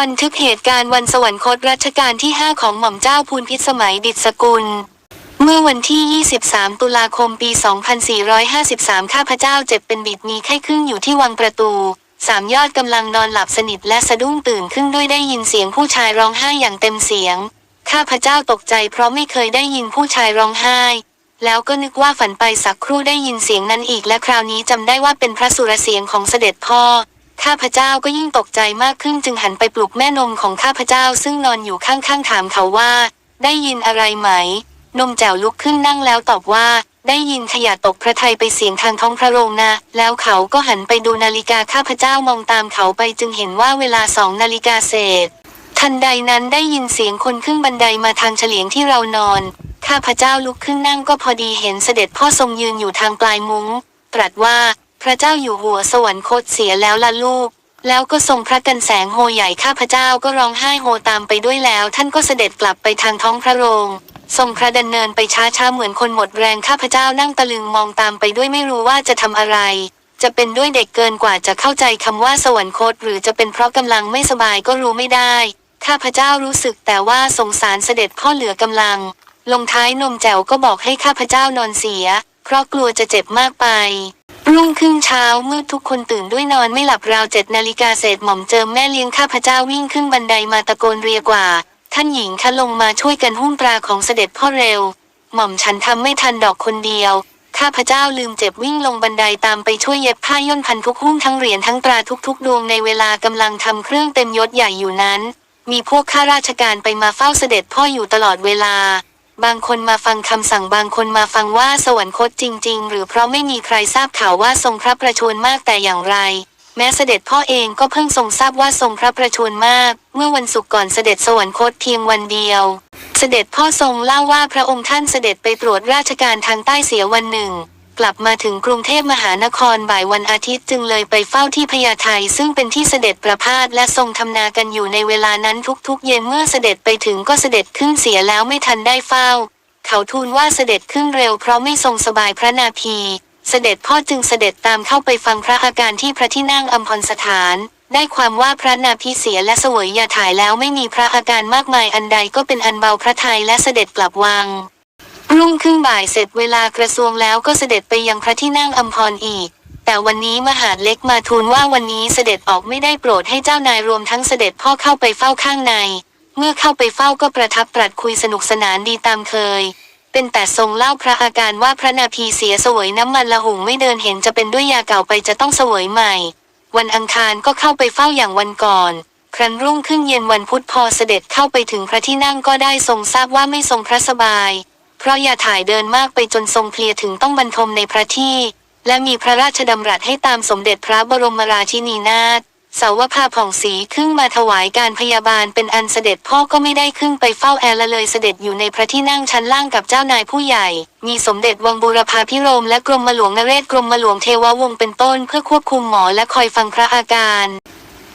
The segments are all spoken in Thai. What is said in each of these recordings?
บันทึกเหตุการณ์วันสวรรคตรัชกาลที่ 5 ของหม่อมเจ้าพูนพิสมัยดิษสกุล เมื่อวันที่ 23 ตุลาคมปี 2453 ข้าพเจ้าเจ็บเป็นบิดมีไข้ขึ้นอยู่ที่วังประตู สามยอดกำลังนอนหลับสนิทและสะดุ้งตื่นขึ้นด้วยได้ยินเสียงผู้ชายร้องไห้อย่างเต็มเสียง ข้าพเจ้าตกใจเพราะไม่เคยได้ยินผู้ชายร้องไห้ แล้วก็นึกว่าฝันไปสักครู่ได้ยินเสียงนั้นอีกและคราวนี้จำได้ว่าเป็นพระสุรเสียงของเสด็จพ่อ ข้าพเจ้าก็ยิ่งตกใจมากขึ้นจึงหันไปปลุกแม่นมของข้าพเจ้าซึ่งนอนอยู่ข้างๆถามเขาว่า ได้ยินอะไรไหม นมแจ๋วลุกขึ้นนั่งแล้วตอบว่า ได้ยินขยะตกพระไทยไปเสียงทางท้องพระโรงนะ แล้วเขาก็หันไปดูนาฬิกาข้าพเจ้ามองตามเขาไปจึงเห็นว่าเวลาสองนาฬิกาเศษ ทันใดนั้นได้ยินเสียงคนขึ้นบันไดมาทางเฉลียงที่เรานอน ข้าพเจ้าลุกขึ้นนั่งก็พอดีเห็นเสด็จพ่อทรงยืนอยู่ทางปลายมุง้งตรัสว่า พระเจ้าอยู่หัวสวรรคตเสียแล้วล่ะลูก แล้วก็ทรงพระกันแสงโฮใหญ่ข้าพเจ้าก็ร้องไห้โฮตามไปด้วยแล้ว ท่านก็เสด็จกลับไปทางท้องพระโรงทรงพระดำเนินไปช้าๆเหมือนคนหมดแรงข้าพเจ้านั่งตะลึงมองตามไปด้วยไม่รู้ว่าจะทำอะไร จะเป็นด้วยเด็กเกินกว่าจะเข้าใจคำว่าสวรรคต หรือจะเป็นเพราะกำลังไม่สบายก็รู้ไม่ได้ ข้าพเจ้ารู้สึกแต่ว่าสงสารเสด็จพ่อเหลือกำลัง ลงท้ายนมแจ๋วก็บอกให้ข้าพเจ้านอนเสีย เพราะกลัวจะเจ็บมากไป รุ่งขึ้นเช้าเมื่อทุกคนตื่นด้วยนอนไม่หลับราวเจ็ดนาฬิกาเศษหม่อมเจิมแม่เลี้ยงข้าพเจ้าวิ่งขึ้นบันไดมาตะโกนเรียกว่า ท่านหญิงคะลงมาช่วยกันหุ้มตราของเสด็จพ่อเร็ว หม่อมฉันทำไม่ทันดอกคนเดียว ข้าพเจ้าลืมเจ็บวิ่งลงบันไดตามไปช่วยเย็บผ้าย่นพันทุกหุ้มทั้งเหรียญทั้งตราทุกๆ ดวงในเวลากำลังทำเครื่องเต็มยศใหญ่อยู่นั้น มีพวกข้าราชการไปมาเฝ้าเสด็จพ่ออยู่ตลอดเวลา บางคนมาฟังคำสั่งบางคนมาฟังว่าสวรรคตจริง ๆ หรือเพราะไม่มีใครทราบข่าวว่าทรงพระประชวรมากแต่อย่างไร แม้เสด็จพ่อเองก็เพิ่งทรงทราบว่าทรงพระประชวรมาก เมื่อวันศุกร์ก่อนเสด็จสวรรคตเพียงวันเดียว เสด็จพ่อทรงเล่าว่าพระองค์ท่านเสด็จไปตรวจราชการทางใต้เสียวันหนึ่ง กลับมาถึงกรุงเทพมหานครบ่ายวันอาทิตย์จึงเลยไปเฝ้าที่พญาไทซึ่งเป็นที่เสด็จประพาสและทรงทำนากันอยู่ในเวลานั้นทุกๆ เย็นเมื่อเสด็จไปถึงก็เสด็จขึ้นเสียแล้วไม่ทันได้เฝ้า เขาทูลว่าเสด็จขึ้นเร็วเพราะไม่ทรงสบายพระนาภีเสด็จพ่อจึงเสด็จตามเข้าไปฟังพระอาการที่พระที่นั่งอัมพรสถาน ได้ความว่าพระนาภีเสียและเสวยยาถ่ายแล้วไม่มีพระอาการมากมายอันใดก็เป็นอันเบาพระทัยและเสด็จกลับวัง รุ่งขึ้นบ่ายเสร็จเวลากระทรวงแล้วก็เสด็จไปยังพระที่นั่งอัมพรอีก แต่วันนี้มหาดเล็กมาทูลว่าวันนี้เสด็จออกไม่ได้โปรดให้เจ้านายรวมทั้งเสด็จพ่อเข้าไปเฝ้าข้างใน เมื่อเข้าไปเฝ้าก็ประทับปรัดคุยสนุกสนานดีตามเคย เป็นแต่ทรงเล่าพระอาการว่าพระนาภีเสียเสวยน้ำมันละหุงไม่เดินเห็นจะเป็นด้วยยาเก่าไปจะต้องเสวยใหม่ วันอังคารก็เข้าไปเฝ้าอย่างวันก่อนครั้นรุ่งขึ้นเย็นวันพุธพอเสด็จเข้าไปถึงพระที่นั่งก็ได้ทรงทราบว่าไม่ทรงพระสบาย เพราะยาถ่ายเดินมากไปจนทรงเพลียถึงต้องบรรทมในพระที่ และมีพระราชดำรัสให้ตามสมเด็จพระบรมราชินีนาถสาวภาผ่องศรีขึ้นมาถวายการพยาบาลเป็นอันเสด็จพ่อก็ไม่ได้ขึ้นไปเฝ้าแอร์ละเลยเสด็จอยู่ในพระที่นั่งชั้นล่างกับเจ้านายผู้ใหญ่ มีสมเด็จวังบูรพาพิรมและกรมหลวงนเรศกรมหลวงเทววงศ์เป็นต้นเพื่อควบคุมหมอและคอยฟังพระอาการ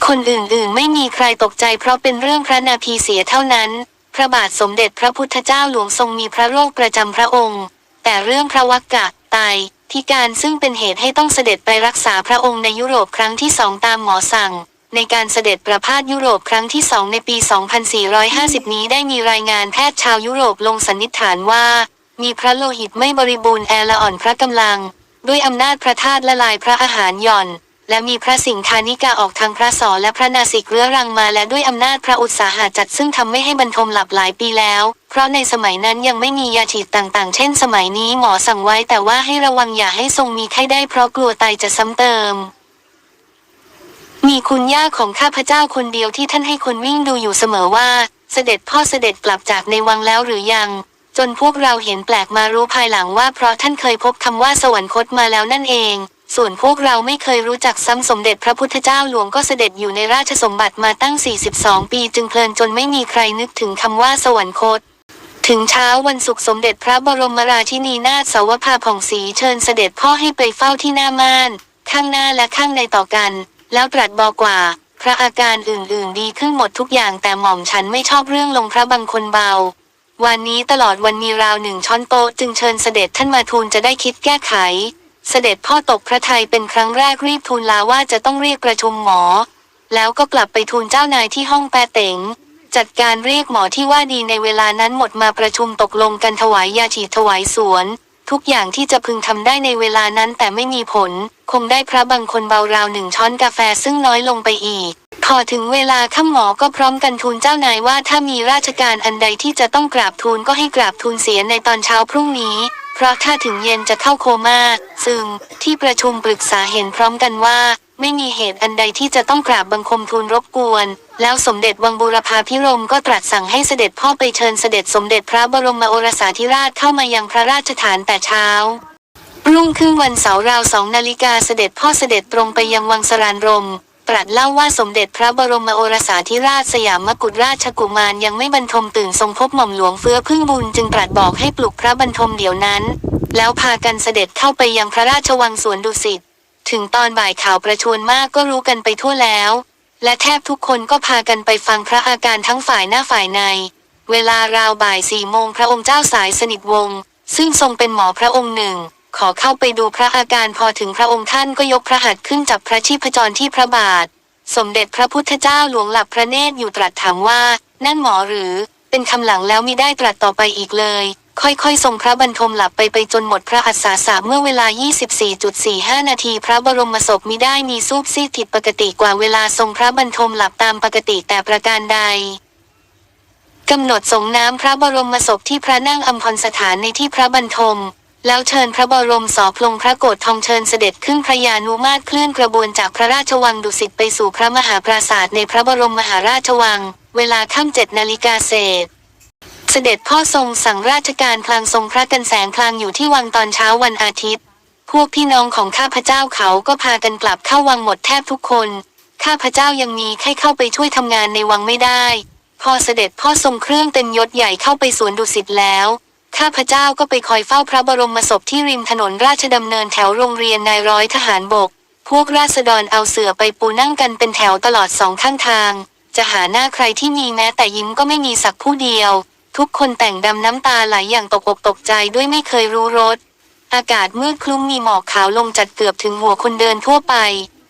คนอื่นๆไม่มีใครตกใจเพราะเป็นเรื่องพระนาภีเสียเท่านั้น ระบาทสมเด็จพระพุทธเจ้าหลวงทรงมีพระโรคประจำพระองค์ แต่เรื่องพระวักกะไตพิการซึ่งเป็นเหตุให้ต้องเสด็จไปรักษาพระองค์ในยุโรปครั้งที่สองตามหมอสั่ง ในการเสด็จประพาสยุโรปครั้งที่สองในปี 2450 นี้ได้มีรายงานแพทย์ชาวยุโรปลงสันนิษฐานว่า มีพระโลหิตไม่บริบูรณ์แอละอ่อนพระกำลัง ด้วยอำนาจพระธาตุละลายพระอาหารหย่อน และมีพระสิงคานิกาออกทางพระสอและพระนาสิกเรื้อรังมาและด้วยอำนาจพระอุตสาหะจัดซึ่งทำไม่ให้บรรทมหลับหลายปีแล้ว เพราะในสมัยนั้นยังไม่มียาฉีดต่างๆ เช่น สมัยนี้หมอสั่งไว้แต่ว่าให้ระวังอย่าให้ทรงมีไข้ได้เพราะกลัวไตจะซ้ำเติมมีคุณย่าของข้าพเจ้าคนเดียวที่ท่านให้คนวิ่งดูอยู่เสมอว่า เสด็จพ่อเสด็จกลับจากในวังแล้วหรือยัง จนพวกเราเห็นแปลกมารู้ภายหลังว่าเพราะท่านเคยพบคำว่าสวรรคตมาแล้วนั่นเอง ส่วนพวกเราไม่เคยรู้จักซ้ำสมเด็จพระพุทธเจ้าหลวงก็เสด็จอยู่ในราชสมบัติมาตั้ง 42 ปีจึงเพลินจนไม่มีใครนึกถึงคำว่าสวรรคต ถึงเช้าวันศุกร์สมเด็จพระบรมราชินีนาถสาวภาผ่องศรีเชิญเสด็จพ่อให้ไปเฝ้าที่หน้าม่าน ข้างหน้าและข้างในต่อกัน แล้วตรัสบอกว่า พระอาการอื่นๆ ดีขึ้นหมดทุกอย่างแต่หม่อมฉันไม่ชอบเรื่องลงพระบังคนเบาวันนี้ตลอดวันมีราวหนึ่งช้อนโต๊ะจึงเชิญเสด็จท่านมาทูลจะได้คิดแก้ไข เสด็จพ่อตกพระทัยเป็นครั้งแรกรีบทูลลาว่าจะต้องเรียกประชุมหมอ แล้วก็กลับไปทูลเจ้านายที่ห้องแปเต๋งจัดการเรียกหมอที่ว่าดีในเวลานั้นหมดมาประชุมตกลงกันถวายยาฉีดถวายสวน ทุกอย่างที่จะพึงทำได้ในเวลานั้นแต่ไม่มีผล คงได้พระบางคนเบาราวหนึ่งช้อนกาแฟซึ่งน้อยลงไปอีกพอถึงเวลาข้าหมอก็พร้อมกันทูลเจ้านายว่าถ้ามีราชการอันใดที่จะต้องกราบทูลก็ให้กราบทูลเสียในตอนเช้าพรุ่งนี้ เพราะถ้าถึงเย็นจะเข้าโคม่า ซึ่งที่ประชุมปรึกษาเห็นพร้อมกันว่า ไม่มีเหตุอันใดที่จะต้องกราบบังคมทูลรบกวน แล้วสมเด็จวังบูรพาพิรมก็ตรัสสั่งให้เสด็จพ่อไปเชิญเสด็จสมเด็จพระบรมโอรสาธิราชเข้ามายังพระราชฐานแต่เช้ารุ่งขึ้นวันเสาร์ราวสองนาฬิกาเสด็จพ่อเสด็จตรงไปยังวังสรานรม ตรัสเล่าว่าสมเด็จพระบรมโอรสาธิราชสยามกุฎราชกุมารยังไม่บรรทมตื่นทรงพบหม่อมหลวงเฟื้อพึ่งบุญจึงตรัสบอกให้ปลุกพระบรรทมเดี๋ยวนั้น แล้วพากันเสด็จเข้าไปยังพระราชวังสวนดุสิต ถึงตอนบ่ายข่าวประชวนมากก็รู้กันไปทั่วแล้ว และแทบทุกคนก็พากันไปฟังพระอาการทั้งฝ่ายหน้าฝ่ายใน เวลาราวบ่ายสี่โมงพระองค์เจ้าสายสนิทวงศ์ซึ่งทรงเป็นหมอพระองค์หนึ่ง ขอเข้าไปดูพระอาการพอถึงพระองค์ท่านก็ยกพระหัตถ์ขึ้นจับพระชีพจรที่พระบาท สมเด็จพระพุทธเจ้าหลวงหลับพระเนตรอยู่ตรัสถามว่า นั่นหมอหรือ เป็นคำหลังแล้วมิได้ตรัสต่อไปอีกเลย ค่อยๆ ทรงพระบรรทมหลับไปไปจนหมดพระอัศาสะเมื่อเวลา 24.45 นาทีพระบรมศพมิได้มีซูบซีดผิดปกติกว่าเวลาทรงพระบรรทมหลับตามปกติแต่ประการใดกำหนดสงน้ำพระบรมศพที่พระนั่งอัมพรสถานในที่พระบรรทม แล้วเชิญพระบรมสอพลงพระโกรธทองเชิญเสด็จขึ้นพระยานุมาตรเคลื่อนกระบวนจากพระราชวังดุสิตไปสู่พระมหาปราสาทในพระบรมมหาราชวัง เวลาค่ำเจ็ดนาฬิกาเศษ เสด็จพ่อทรงสั่งราชการพลางทรงพระกันแสงพลางอยู่ที่วังตอนเช้าวันอาทิตย์ พวกพี่น้องของข้าพเจ้าเขาก็พากันกลับเข้าวังหมดแทบทุกคน ข้าพเจ้ายังมีใครเข้าไปช่วยทำงานในวังไม่ได้ พอเสด็จพ่อทรงเครื่องเต็มยศใหญ่เข้าไปสวนดุสิตแล้ว ข้าพเจ้าก็ไปคอยเฝ้าพระบรมศพที่ริมถนนราชดำเนินแถวโรงเรียนนายร้อยทหารบก พวกราษฎรเอาเสื่อไปปูนั่งกันเป็นแถวตลอดสองข้างทาง จะหาหน้าใครที่มีแม้แต่ยิ้มก็ไม่มีสักผู้เดียว ทุกคนแต่งดำน้ำตาไหลอย่างตกอกตกใจด้วยไม่เคยรู้รส อากาศมืดคลุ้มมีหมอกขาวลงจัดเกือบถึงหัวคนเดินทั่วไป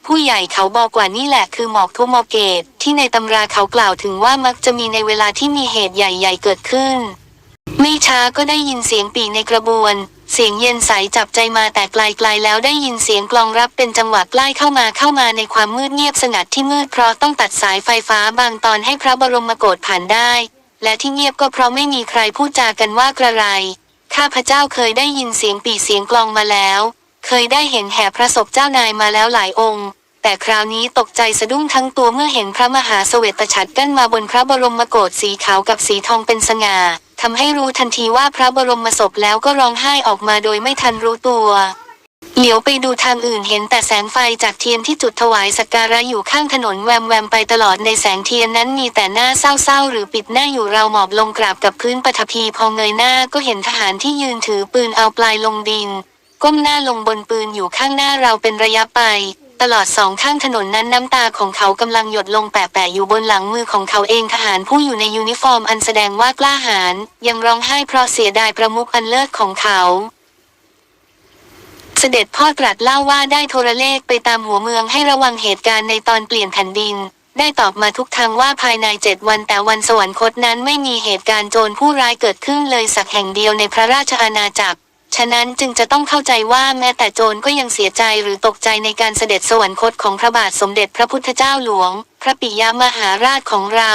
ผู้ใหญ่เขาบอกว่านี่แหละคือหมอกทุโมเกต ที่ในตำราเขากล่าวถึงว่ามักจะมีในเวลาที่มีเหตุใหญ่ๆเกิดขึ้น ไม่ช้าก็ได้ยินเสียงปีในกระบวน เสียงเย็นใสจับใจมาแต่ไกลๆแล้วได้ยินเสียงกลองรับเป็นจังหวะใกล้เข้ามาเข้ามาในความมืดเงียบสงัดที่มืดเพราะต้องตัดสายไฟฟ้าบางตอนให้พระบรมโกศผ่านได้ และที่เงียบก็เพราะไม่มีใครพูดจากันว่ากระไร ข้าพเจ้าเคยได้ยินเสียงปีเสียงกลองมาแล้ว เคยได้เห็นแห่พระศพเจ้านายมาแล้วหลายองค์ แต่คราวนี้ตกใจสะดุ้งทั้งตัวเมื่อเห็นพระมหาเสวตฉัตรกั้นมาบนพระบรมโกศสีขาวกับสีทองเป็นสง่าทำให้รู้ทันทีว่าพระบรมศพแล้วก็ร้องไห้ออกมาโดยไม่ทันรู้ตัว เหลียวไปดูทางอื่นเห็นแต่แสงไฟจากเทียนที่จุดถวายสักการะอยู่ข้างถนนแวมแวมไปตลอดในแสงเทียนนั้นมีแต่หน้าเศร้าๆหรือปิดหน้าอยู่เราหมอบลงกราบกับพื้นปฐพีพอเงยหน้าก็เห็นทหารที่ยืนถือปืนเอาปลายลงดิน ก้มหน้าลงบนปืนอยู่ข้างหน้าเราเป็นระยะไป ตลอดสองข้างถนนนั้นน้ำตาของเขากำลังหยดลงแปะๆอยู่บนหลังมือของเขาเองทหารผู้อยู่ในยูนิฟอร์มอันแสดงว่ากล้าหาญยังร้องไห้เพราะเสียดายประมุขอันเลิศของเขา เสด็จพ่อตรัสเล่าว่าได้โทรเลขไปตามหัวเมืองให้ระวังเหตุการณ์ในตอนเปลี่ยนแผ่นดิน ได้ตอบมาทุกทางว่าภายในเจ็ดวันแต่วันสวรรคตนั้นไม่มีเหตุการณ์โจรผู้ร้ายเกิดขึ้นเลยสักแห่งเดียวในพระราชอาณาจักร ฉะนั้นจึงจะต้องเข้าใจว่าแม้แต่โจรก็ยังเสียใจหรือตกใจในการเสด็จสวรรคตของพระบาทสมเด็จพระพุทธเจ้าหลวง พระปิยมหาราชของเรา